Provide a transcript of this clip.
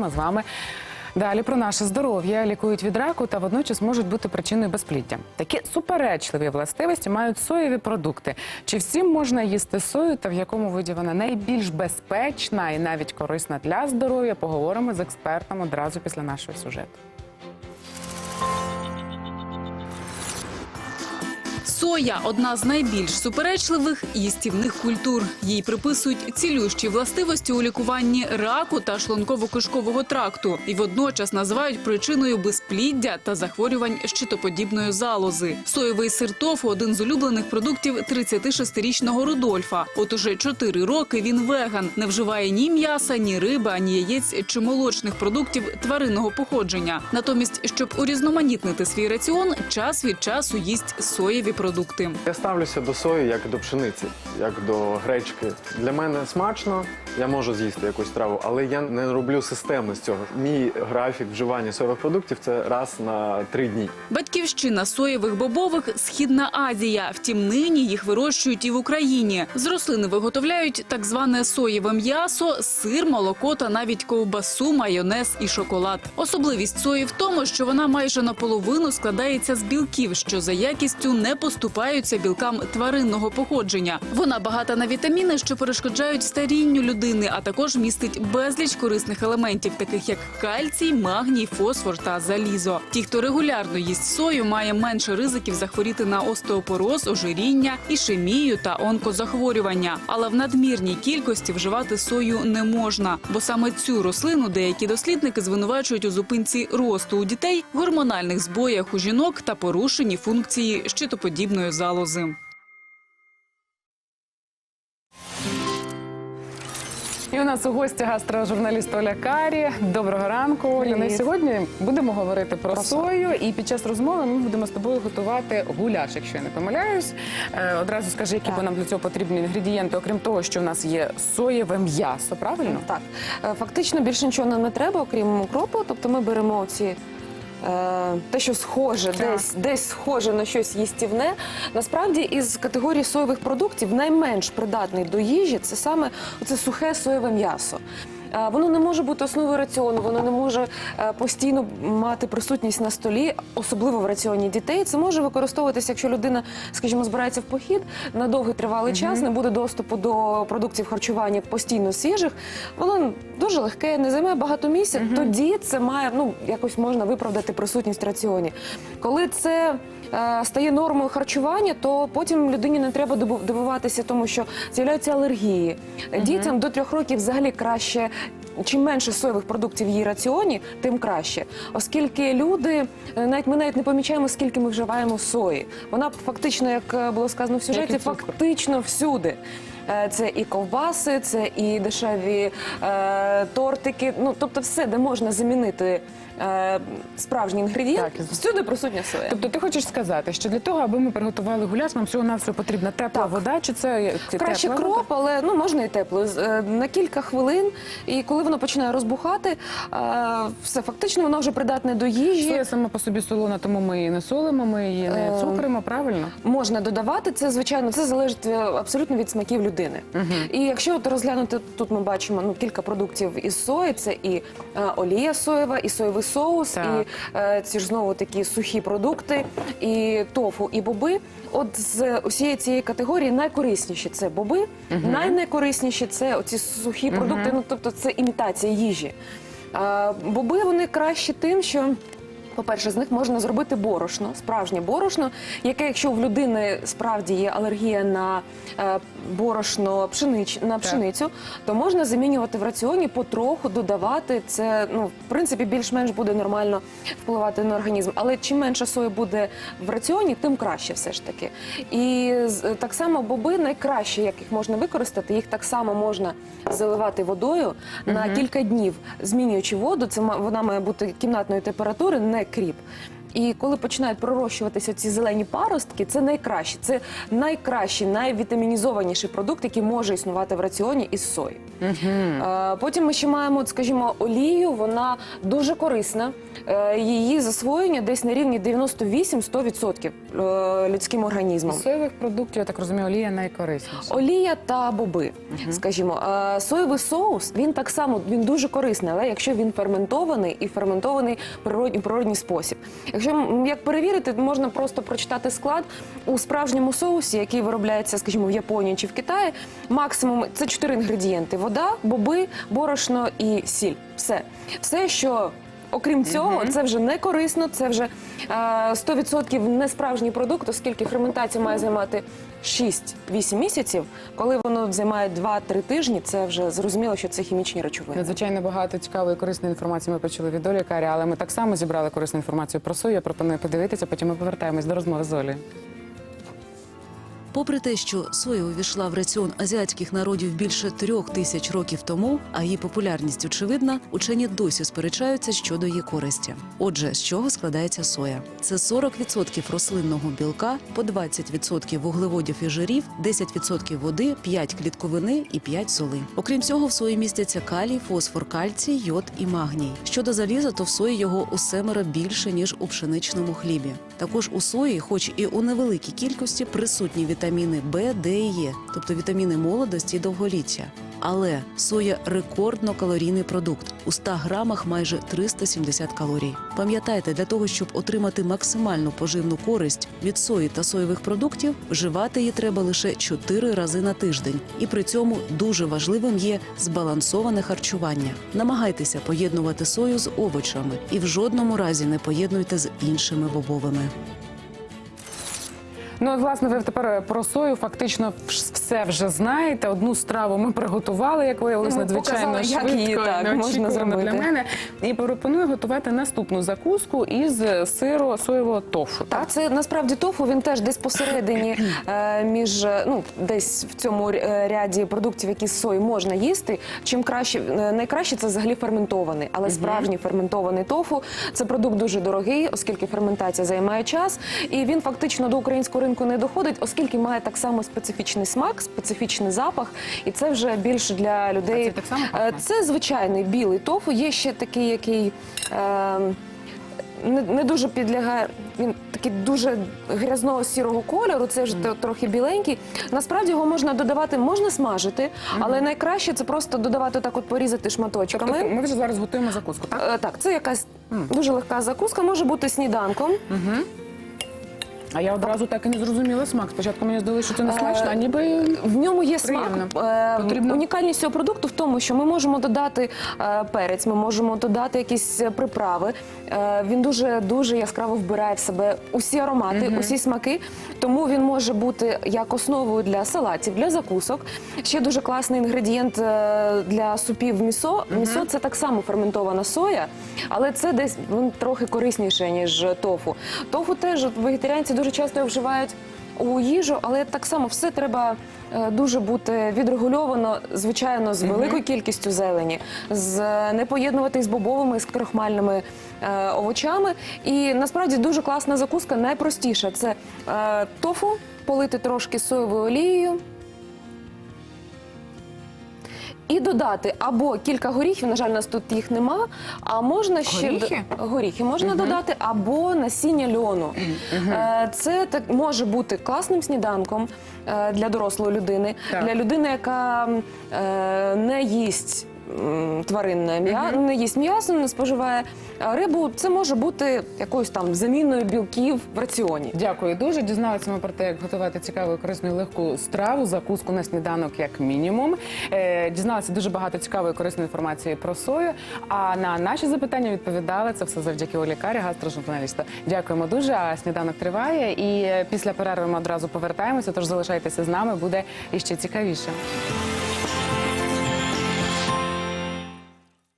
поговоримо з вами. Далі про наше здоров'я лікують від раку та водночас можуть бути причиною безпліддя. Такі суперечливі властивості мають соєві продукти. Чи всім можна їсти сою та в якому виді вона найбільш безпечна і навіть корисна для здоров'я? Поговоримо з експертом одразу після нашого сюжету. Соя одна з найбільш суперечливих їстівних культур. Їй приписують цілющі властивості у лікуванні раку та шлунково-кишкового тракту і водночас називають причиною безпліддя та захворювань щитоподібної залози. Соєвий сир тофу – один з улюблених продуктів 36-річного Рудольфа. От уже 4 роки він веган, не вживає ні м'яса, ні риби, ані яєць чи молочних продуктів тваринного походження. Натомість, щоб урізноманітнити свій раціон, час від часу їсть соєві продукти. Я ставлюся до сої як до пшениці, як до гречки. Для мене смачно, я можу з'їсти якусь траву, але я не роблю системи з цього. Мій графік вживання соєвих продуктів це раз на три дні. Батьківщина соєвих бобових – Східна Азія. Втім, нині їх вирощують і в Україні. З рослини виготовляють так зване соєве м'ясо, сир, молоко та навіть ковбасу, майонез і шоколад. Особливість сої в тому, що вона майже наполовину складається з білків, що за якістю не поступаються білкам тваринного походження. Вона багата на вітаміни, що перешкоджають старінню людини, а також містить безліч корисних елементів, таких як кальцій, магній, фосфор та залізо. Ті, хто регулярно їсть сою, має менше ризиків захворіти на остеопороз, ожиріння, ішемію та онкозахворювання. Але в надмірній кількості вживати сою не можна, бо саме цю рослину деякі дослідники звинувачують у зупинці росту у дітей, гормональних збоях у жінок та порушенні функції щитоподібної залози. І у нас у гості гастрожурналіст Оля Карі. Доброго ранку, Оля. Сьогодні будемо говорити про, Про сою. І під час розмови ми будемо з тобою готувати гуляш, якщо я не помиляюсь. Е, одразу скажи, які бо нам для цього потрібні інгредієнти, окрім того, що в нас є соєве м'ясо, правильно? Так, Е, фактично більше нічого нам не треба, окрім укропу. Тобто ми беремо ці. Е, Те, що схоже, Так. десь десь схоже на щось їстівне. Насправді, із категорії соєвих продуктів найменш придатний до їжі це саме це сухе соєве м'ясо. Воно не може бути основою раціону, воно не може е, постійно мати присутність на столі, особливо в раціоні дітей. Це може використовуватися, якщо людина, скажімо, збирається в похід на довгий тривалий час, не буде доступу до продуктів харчування постійно свіжих. Воно дуже легке, не займає багато місця. Тоді це має ну якось можна виправдати присутність в раціоні. Коли це стає нормою харчування, то потім людині не треба дивуватися, тому що з'являються алергії. Дітям до трьох років взагалі краще. Чим менше соєвих продуктів в її раціоні, тим краще. Оскільки люди, е, навіть ми навіть не помічаємо, скільки ми вживаємо сої. Вона фактично, як е, було сказано в сюжеті, фактично всюди. Е, Це і ковбаси, це і дешеві е, тортики. Ну тобто, все, де можна замінити е, справжній інгредієнт, Так, і- всюди присутня соя. Тобто ти хочеш сказати, що для того, аби ми приготували гуляш, нам всього навсього потрібна тепла Так. вода, чи це це Краще тепла кроп, вода? але ну можна і тепло. З- е, На кілька хвилин, і коли воно починає розбухати, е, все фактично воно вже придатне до їжі. Соя сама по собі солона, тому ми її не солимо, ми її не Е, цукримо, правильно? Можна додавати це, звичайно, це залежить е, абсолютно від смаків людини. І якщо от розглянути тут, ми бачимо ну кілька продуктів із сої, це і е, олія соєва, і соєвий соус, Так. і е, ці ж знову такі сухі продукти, і тофу, і боби. От з усієї цієї категорії найкорисніші це боби, найнекорисніші це оці сухі продукти, ну тобто це імітація їжі. Е, боби вони кращі тим, що. По-перше, з них можна зробити борошно, справжнє борошно, яке, якщо в людини справді є алергія на е, борошно пшенич, на пшеницю, то можна замінювати в раціоні потроху додавати. Це ну в принципі більш-менш буде нормально впливати на організм. Але чим менше сої буде в раціоні, тим краще все ж таки. І так само боби найкраще, як їх можна використати. Їх так само можна заливати водою на кілька днів, змінюючи воду. Це вона має бути кімнатної температури, не кріп. І коли починають пророщуватися ці зелені паростки, це найкраще. Це найкращий, найвітамінізованіший продукт, який може існувати в раціоні із сої. Е, Потім ми ще маємо, от, скажімо, олію. Вона дуже корисна. Е, Її засвоєння десь на рівні 98-100% е, людським організмом. З соєвих продуктів, я так розумію, олія найкорисніша. Олія та боби, скажімо, Е, соєвий соус він так само він дуже корисний, але якщо він ферментований і ферментований природній природній спосіб. Якщо м, як перевірити, можна просто прочитати склад у справжньому соусі, який виробляється, скажімо, в Японії чи в Китаї. Максимум це чотири інгредієнти: вода, боби, борошно і сіль. Все, все, що. Окрім цього, це вже не корисно, це вже е, 100% не справжній продукт, оскільки ферментація має займати 6-8 місяців. Коли воно займає 2-3 тижні, це вже зрозуміло, що це хімічні речовини. Надзвичайно багато цікавої корисної інформації ми почули від Олі Карі, але ми так само зібрали корисну інформацію про сою. Я пропоную подивитися, потім ми повертаємось до розмови з Олею. Попри те, що соя увійшла в раціон азіатських народів більше трьох тисяч років тому, а її популярність очевидна, учені досі сперечаються щодо її користі. Отже, з чого складається соя? Це 40% рослинного білка, по 20% вуглеводів і жирів, 10% води, 5 клітковини і 5 соли. Окрім цього, в сої містяться калій, фосфор, кальцій, йод і магній. Щодо заліза, то в сої його у семеро більше ніж у пшеничному хлібі. Також у сої, хоч і у невеликій кількості, присутні вітаміни Б, Д і Е, тобто вітаміни молодості і довголіття. Але соя рекордно калорійний продукт. У 100 грамах майже 370 калорій. Пам'ятайте, для того, щоб отримати максимальну поживну користь від сої та соєвих продуктів, вживати її треба лише 4 рази на тиждень. І при цьому дуже важливим є збалансоване харчування. Намагайтеся поєднувати сою з овочами і в жодному разі не поєднуйте з іншими бобовими. Ну, от, власне, ви тепер про сою фактично все вже знаєте. Одну страву ми приготували, як виявилось, Ми надзвичайно показали, як її, і так, можна зробити. для мене. І пропоную готувати наступну закуску із сиру соєвого тофу. Так, це насправді тофу. Він теж десь посередині е, між е, ну десь в цьому е, ряді продуктів, які з сої можна їсти. Чим краще е, найкраще це взагалі ферментований, але справжній ферментований тофу це продукт дуже дорогий, оскільки ферментація займає час, і він фактично до українського ринку не доходить, оскільки має так само специфічний смак, специфічний запах, і це вже більше для людей. А це так само Е, пахне? Це звичайний білий тофу. Є ще такий, який. Е, не, не дуже підлягає. Він такий дуже грязного сірого кольору. Це вже то- трохи біленький. Насправді його можна додавати, можна смажити, але найкраще це просто додавати так, от порізати шматочками. Тобто ми вже зараз готуємо закуску, так? Е, Так, це якась дуже легка закуска, може бути сніданком. А я одразу так і не зрозуміла смак. Спочатку мені здалося, що це не смачно, а ніби В ньому є Приємно. смак. Е, Потрібно- Унікальність цього продукту в тому, що ми можемо додати е, перець, ми можемо додати якісь приправи. Е, він дуже дуже яскраво вбирає в себе усі аромати, усі смаки. Тому він може бути як основою для салатів, для закусок. Ще дуже класний інгредієнт е, для супів місо. Місо це так само ферментована соя, але це десь він трохи корисніше ніж тофу. Тофу теж вегетаріанці дуже часто вживають у їжу, але так само все треба е, дуже бути відрегульовано, звичайно, з великою кількістю зелені, з не поєднувати з бобовими, з крохмальними е, овочами. І насправді дуже класна закуска, найпростіша це е, тофу, полити трошки соєвою олією. І додати або кілька горіхів, на жаль, у нас тут їх нема. А можна ще Горіхи? д- горіхи можна додати, або насіння льону. Е, Це так може бути класним сніданком е, для дорослої людини, Так. для людини, яка м, е, не їсть. Тваринне м'ясо не їсть м'ясо, не споживає рибу. Це може бути якоюсь там заміною білків в раціоні. Дякую дуже. Дізналися ми про те, як готувати цікаву, корисну і легку страву, закуску на сніданок, як мінімум. Е, дізналися дуже багато цікавої корисної інформації про сою. А на наші запитання відповідали це все завдяки Олі Карі, гастрожурналісту. Дякуємо дуже. А сніданок триває. І після перерви ми одразу повертаємося. Тож залишайтеся з нами, буде іще цікавіше.